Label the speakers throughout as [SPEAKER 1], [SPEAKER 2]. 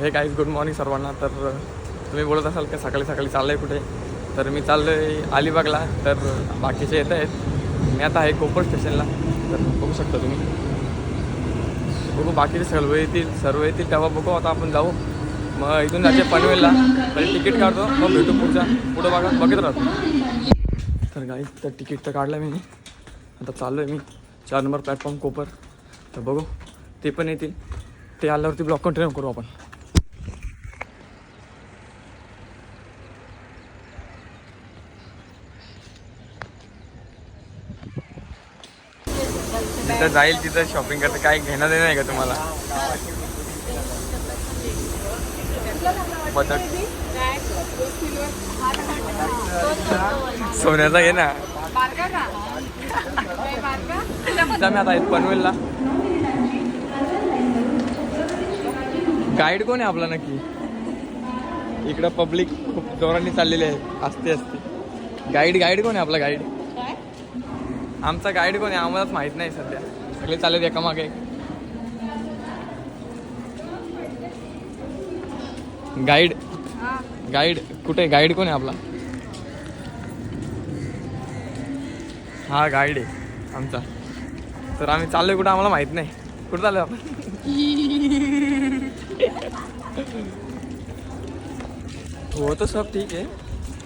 [SPEAKER 1] हे guys good morning सर्वांना. तर तुम्ही बोलत असाल का सकाळी सकाळी चाललं आहे कुठे? तर मी चाललो आहे अलिबागला. तर बाकीचे येत आहेत. मी आता आहे कोपर स्टेशनला. तर बघू शकता तुम्ही. बघू बाकीचे सर्व येतील सर्व येतील तेव्हा बघू. आता आपण जाऊ. मग इथून जायचे पनवेलला. तरी तिकीट काढतो. मग भेटू पुढच्या. पुढं बघा बघत राहतो. तर गाईज तर तिकीट तर काढलं मी. आता चाललो आहे मी. चार नंबर प्लॅटफॉर्म कोपर. तर बघू. ते पण येतील. ते आल्यावरती ब्लॉक कंटिन्यू करू आपण. तिथं जाईल तिथं शॉपिंग करतं. काय घेणं देणं आहे का तुम्हाला? बदक सोन्याचा घे ना. मी आता आहेत पनवेलला. गाईड कोण आहे आपला नक्की? इकडं पब्लिक खूप जोरांनी चाललेली आहे. असते असते. गाईड गाईड कोण आहे आपला गाईड आमचा गाईड कोण आहे? आम्हालाच माहीत नाही सध्या. सगळे चालेल एका मागे गाईड गाईड कुठे? गाईड कोण आहे आपला? हा गाईड आहे. आमचा. तर आम्ही चाललोय कुठं? आम्हाला माहीत नाही. कुठं चाललोय आपण? हो तो सब ठीक आहे.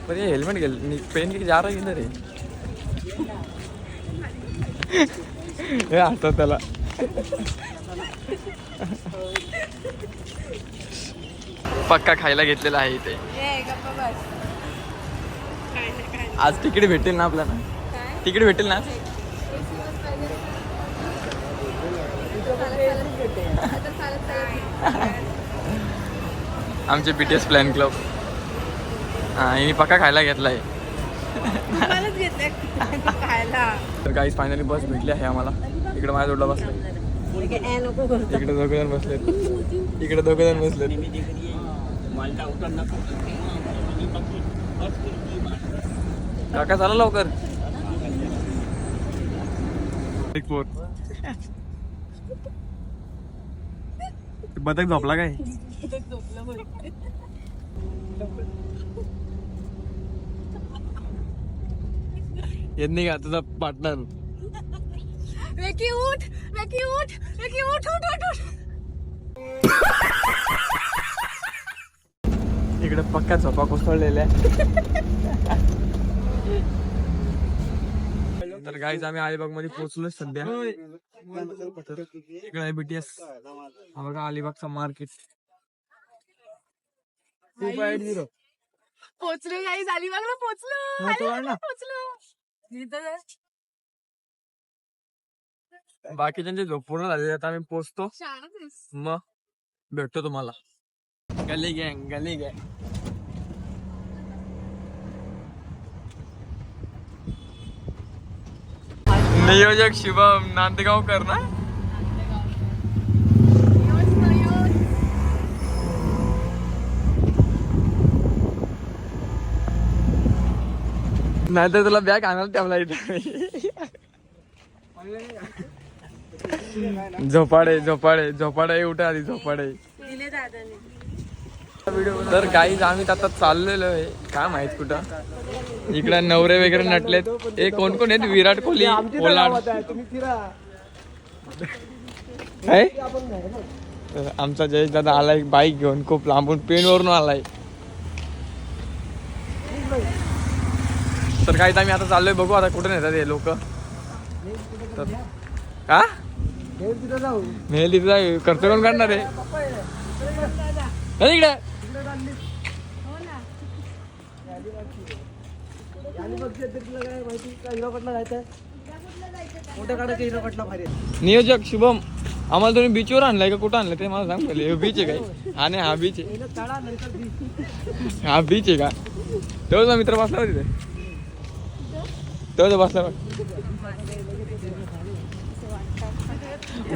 [SPEAKER 1] पर ये हेल्मेट गेल पेन की जा रहा है इधर है. हे आता त्याला. पक्का खायला घेतलेला आहे इथे. आज तिकीट भेटेल ना आपल्याला? तिकीट भेटेल ना आमचे BTS T S plan club हा हिने पक्का खायला घेतलाय. तर काहीच फायनली बस भेटली आहे आम्हाला. इकडे माझ्या जोडला बसले. इकडे दोघे जण बसले इकडे दोघे जण बसले काका चला लवकर. बदक झोपला काय? झोपला नाही का तुझा पार्टनर
[SPEAKER 2] वेकी उठ वेकी उठ वेकी उठ उठ उठ उठ.
[SPEAKER 1] इकडे पक्का झोपा कोसळलेल्या तर गाईज आम्ही अलिबागमध्ये पोहोचलोय सध्या. इकडे आहे बीटीएस हा बघा अलिबागचा मार्केट टू झिरो
[SPEAKER 2] पोचलो काही झाली बघ ना पोचलो
[SPEAKER 1] तो आहे ना.
[SPEAKER 2] पोचलो इथं
[SPEAKER 1] बाकीच्यांचे झोप पूर्ण झालेले आता आम्ही
[SPEAKER 2] आहेस.
[SPEAKER 1] मग भेटतो तुम्हाला गली गँग गली गँग नियोजक शुभम नांदगावकर ना नाहीतर तुला बॅग आणायला ठेवला इथे. झोपाडे झोपाडे झोपाडे उठा आधी झोपाडे. तर काही आम्ही आता चाललेलो आहे. काय माहीत कुठं? इकडे नवरे वगैरे नटलेत. हे कोण कोण आहेत? विराट कोहली आमचा जयेश दादा आलाय बाईक घेऊन. खूप लांबून पेनवरून आलाय. तर काही आम्ही आता चाललोय बघू आता कुठे नेतात हे लोक. तर का मेहल तिथे जाऊ. खर्च कोण काढणार आहे? इकडे. नियोजक शुभम आम्हाला तुम्ही बीचवर आणलाय का? कुठं आणलं ते मला सांग पहिले. बीच आहे काय हा नाही हा बीच आहे. हा बीच आहे का? तेव्हा मित्र बसला तिथे. तेव्हा बसला बघ.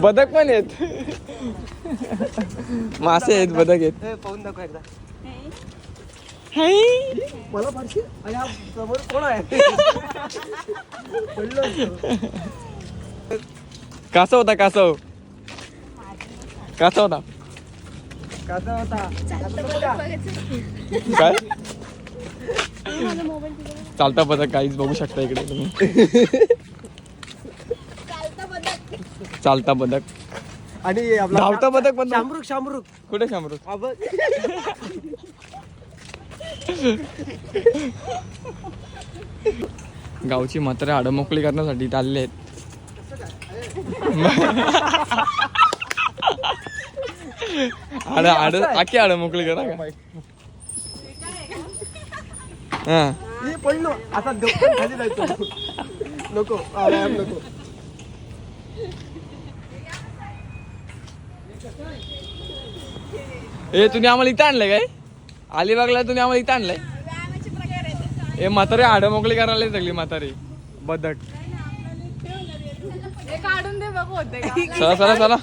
[SPEAKER 1] बदक पण आहेत. मासे आहेत बदक आहेत.
[SPEAKER 3] पाहून दाखव एकदा. मला फारशी हा समोर कोण आहे?
[SPEAKER 1] कासव होता कासव. कासव होता.
[SPEAKER 3] कसा होता.
[SPEAKER 1] काय? चालता पदक काहीच बघू शकता इकडे तुम्ही. चालता पदक
[SPEAKER 3] आणि आपला
[SPEAKER 1] धावता पदक पण
[SPEAKER 3] शामरुख शामरुख.
[SPEAKER 1] कुठे शामरुख. गावची म्हातारे हाडं मोकळी करण्यासाठी आलेले आहेत. हाड हाड आखी हाडं मोकळी करा का? हा.
[SPEAKER 3] पडलो. आता खाली जायचं. नको. हा, नको.
[SPEAKER 1] ए तुम्ही आम्हाला इथं आणलंय काय? अलिबागला तुम्ही आम्हाला इथं आणलंय? ए म्हातारे हाडं मोकळी करायला सगळी म्हातारी. बदक.
[SPEAKER 2] हे काढून दे बघ होते
[SPEAKER 1] चला चला चला.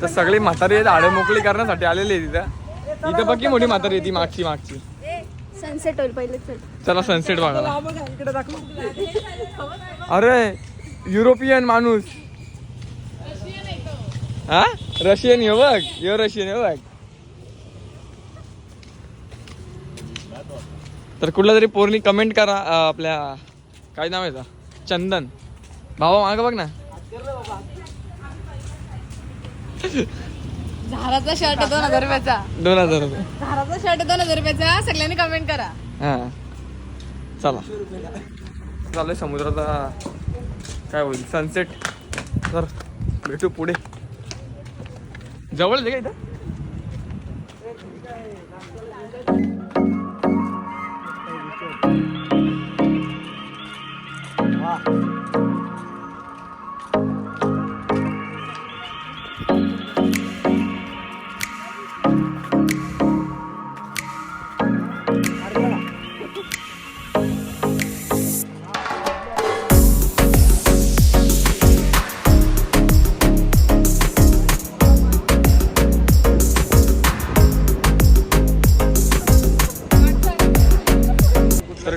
[SPEAKER 1] तर सगळी म्हातारी आहेत हाडं मोकळी करण्यासाठी आलेली आहे तिथं इथं बघ की मोठी म्हातारी आहे ती मागची मागची.
[SPEAKER 2] सनसेट होईल पहिले चल
[SPEAKER 1] सनसेट बघायला.
[SPEAKER 3] बघा इकडे दाखव.
[SPEAKER 1] अरे युरोपियन माणूस. हा? रशियन यो बघ यो रशियन यो बघ. तर कुठला तरी पोरनी कमेंट करा आपल्या काय नाव आहे? चंदन. भावा माग बघ ना.
[SPEAKER 2] झाराचा शर्ट आहे दोन हजार रुपयाचा.
[SPEAKER 1] दोन हजार रुपये.
[SPEAKER 2] झाराचा शर्ट आहे दोन हजार रुपयाचा. सगळ्यांनी कमेंट करा.
[SPEAKER 1] हा. चला. चालू समुद्राचा काय होईल? सनसेट तर भेटू पुढे. जवळ आहे का इथं?
[SPEAKER 3] वा.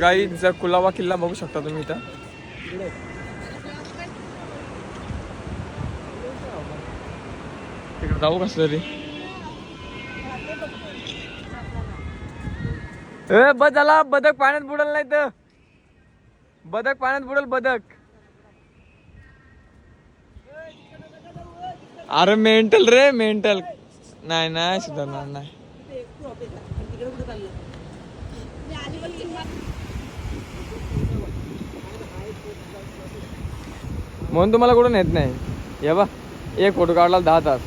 [SPEAKER 1] तर काही जर कुलावा किल्ला बघू शकता तुम्ही इथं. तिकडे जाऊ कसं तरी. ए बस झाला. बदक पाण्यात बुडल नाही तर. बदक पाण्यात बुडल बदक. अरे मेंटल रे मेंटल. नाही नाही सुधारणार नाही. म्हणून तुम्हाला कुठून येत नाही. ये बा एक फोटो काढला दहा तास.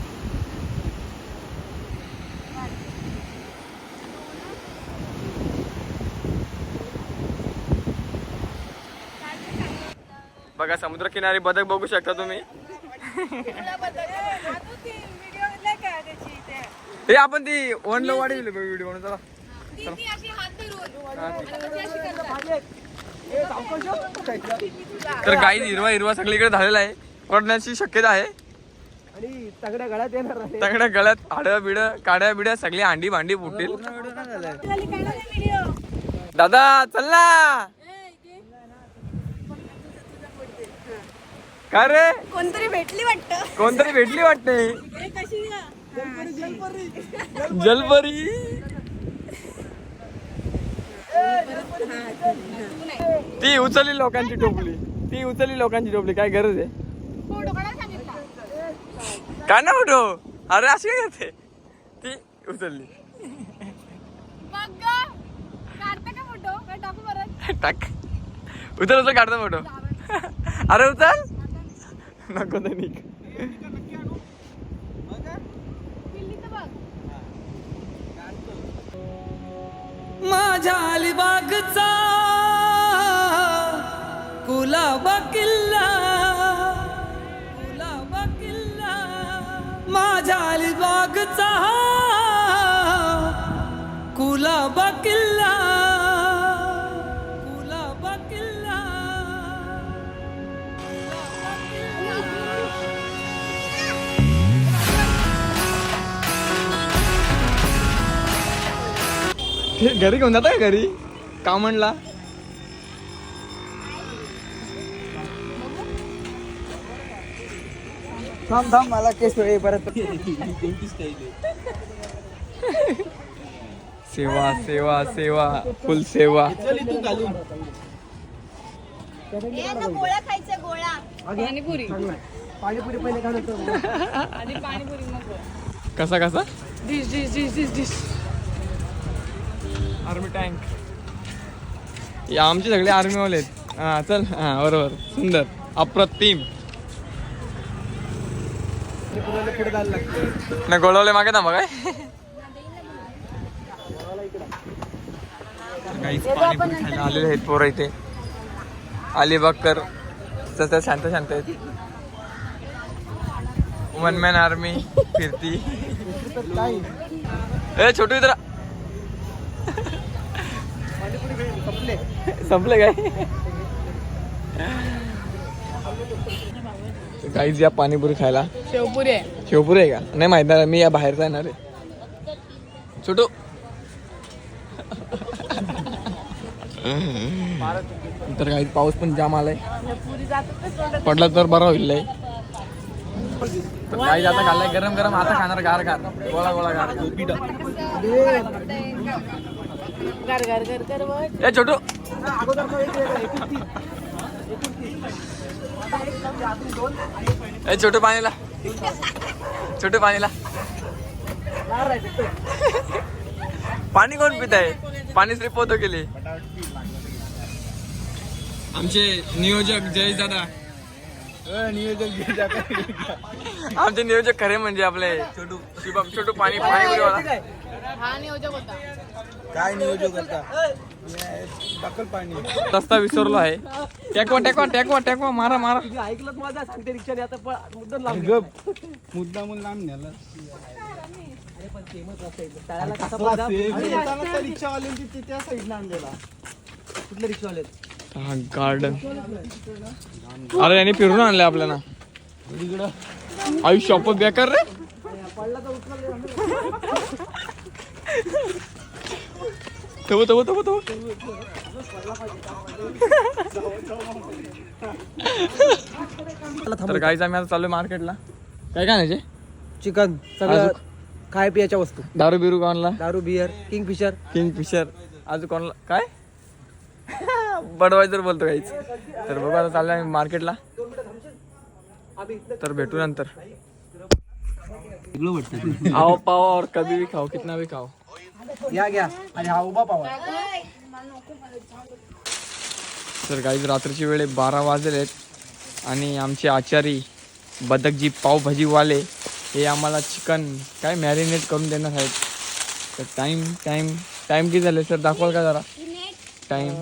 [SPEAKER 1] बघा समुद्र किनारी बदक बघू शकता तुम्ही. हे आपण ती वनला वाढी व्हिडिओ चला. तर काही हिरवा हिरवा सगळीकडे झालेला आहे. पडण्याची शक्यता आहे.
[SPEAKER 3] आणि तगड्या गळ्यात येणार
[SPEAKER 1] सगळ्या गळ्यात हाडं बिड काड्या बिड्या सगळी अंडी भांडी फुटतील. दादा चल ना. काय रे?
[SPEAKER 2] कोणतरी भेटली वाटतं?
[SPEAKER 1] कोणतरी भेटली वाटते जलपरी. ती उचलली लोकांची टोपली. ती उचलली लोकांची टोपली. काय गरज आहे? काय ना फोटो? अरे अशी काय करते? ती उचलली.
[SPEAKER 2] टाकू
[SPEAKER 1] उचल उचल काढता फोटो. अरे उचल. नको तर
[SPEAKER 3] माझ्या अलिबागचा कुलाबा किल्ला कुलाबा किल्ला माझ्या अलिबागचा कुलाबा किल्ला.
[SPEAKER 1] घरी घेऊन जाता का घरी? का म्हणला?
[SPEAKER 3] थांब थांब मला केस वेळ परत
[SPEAKER 1] सेवा सेवा सेवा फुल सेवा.
[SPEAKER 2] गोळा खायचा गोळा
[SPEAKER 3] पाणीपुरी. पाणीपुरी पहिले खाणं
[SPEAKER 2] आणि पाणीपुरी नको
[SPEAKER 1] कसा कसा?
[SPEAKER 2] Dish dish dish dish dish.
[SPEAKER 1] Army tank. या आमचे सगळे आर्मीवाले आहेत. हा चल. हा बरोबर. सुंदर. अप्रतिम.
[SPEAKER 3] पुढे जायला लागतं
[SPEAKER 1] ना गोळवले मागे ना बघाय काही आलेले आहेत पोरं इथे. अलिबागकर तसं शांत शांत आहेत. वन मॅन आर्मी फिरती. ए छोटू इतर
[SPEAKER 3] संपले
[SPEAKER 1] काय? काहीच या पाणीपुरी खायला.
[SPEAKER 2] शेवपुरी आहे.
[SPEAKER 1] शिवपुरी आहे का? नाही माहीत नाही मी या बाहेरचा येणार आहे. छोटू. तर काही पाऊस पण जाम आलाय. पडला तर बरं होईल काही आता खाल्लाय गरम गरम आता खाणार गार गार. गोळा गोळा गार
[SPEAKER 2] गार गार गार गार बघ.
[SPEAKER 1] ए छोटू. ए छोटू पाणीला. छोटू पाणीला. पाणी कोण पित आहे पाणी श्री पोतो केले आमचे नियोजक जय दादा. आमचे नियोजक खरे म्हणजे आपले छोटू शिवम छोटू पाणी पाणी वाला
[SPEAKER 2] हा नियोजक होता.
[SPEAKER 3] काय नियोजन करता पाणी.
[SPEAKER 1] रस्ता विसरलो आहे. टेकवा टेकवा टेकवा टेकवा मारा मारा.
[SPEAKER 3] ऐकलं माझा? सांगते रिक्षाने आता पण मुद्दा लावून मुद्दा म्हणून लांब नेला रिक्षावाल्यांची त्या साईडला आणलेला कुठल्या रिक्षावाले?
[SPEAKER 1] हा गार्डन अरे यांनी फिरून आणले आपल्याला. आयुष्य शॉप बेकार रे. तबो तबो तबो तबो तर काहीच आम्ही आता चालू मार्केटला काय काय आणायचे
[SPEAKER 3] चिकन सगळं खाय पियाच्या वस्तू.
[SPEAKER 1] दारू बिरू कोणला?
[SPEAKER 3] दारू beer Kingfisher
[SPEAKER 1] Kingfisher आज कोणला? काय? बडवायझर बोलतो काहीच. तर बघू आता चाललं आम्ही मार्केटला. तर भेटू नंतर. आओ पाव और कभी भी खाओ कितना भी खाओ.
[SPEAKER 3] या घ्या आणि हा उभा पावा
[SPEAKER 1] तर काही रात्रीची वेळ आहे, बारा वाजले आहेत. आणि आमचे आचारी बदकजी पावभाजीवाले हे आम्हाला चिकन काय मॅरिनेट करून देणार आहेत. तर टाईम टाईम टाईम किती झाले? सर दाखवाल का जरा? टाईम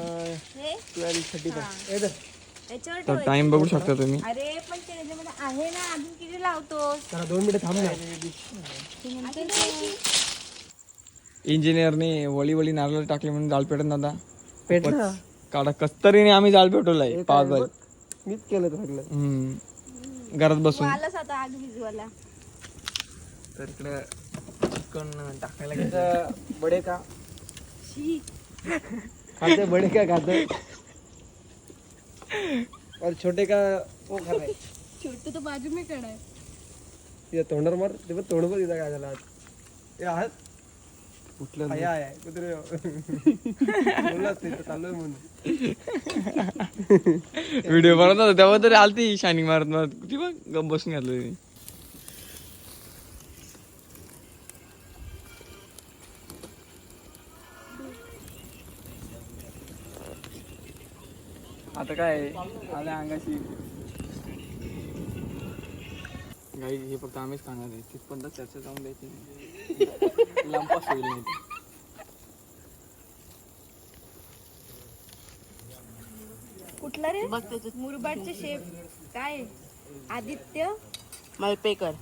[SPEAKER 1] तर टाईम बघू शकता तुम्ही.
[SPEAKER 2] अरे पण त्याच्यामध्ये आहे ना अजून किती लावतोस?
[SPEAKER 3] जरा दोन मिनिटं थांब ना.
[SPEAKER 1] इंजिनियरने वळी वळी नारळ टाकले म्हणून जाळ पेटत नव्हता.
[SPEAKER 3] पेट ना
[SPEAKER 1] काढा. कस्तरीने आम्ही जाळ पेटवलाय पागल.
[SPEAKER 3] मीच केलं तर सगळं.
[SPEAKER 1] हम्म. घरात बसून.
[SPEAKER 2] आलाच आता आग भिजवायला
[SPEAKER 1] तर इकडे चिकन टाकायला
[SPEAKER 3] बडे का? खाते बडे का खाते और छोटे का वो खा रहा है।
[SPEAKER 2] छोटू तो बाजू में खड़ा है।
[SPEAKER 3] ये तोंडर मार ते पण तोंड बघ इथं काय झालं आज हे आहेत कुठलं आहे आहे कुत्रे बोललाच ते चालू आहे म्हणून
[SPEAKER 1] व्हिडिओ बनवत होता तेव्हा तरी आलती शायनिंग मारत मारत। ती बघ गप बसून घातलं आता काय? आल्या अंगाशी. गाई हे फक्त आम्हीच खाणार आहे. तिथपर्यंत चर्चा जाऊन द्यायची नाही. लांबपास होईल नाही. ते.
[SPEAKER 2] कुठला रे? मुरबाडचे शेफ काय? आदित्य?
[SPEAKER 4] मलपेकर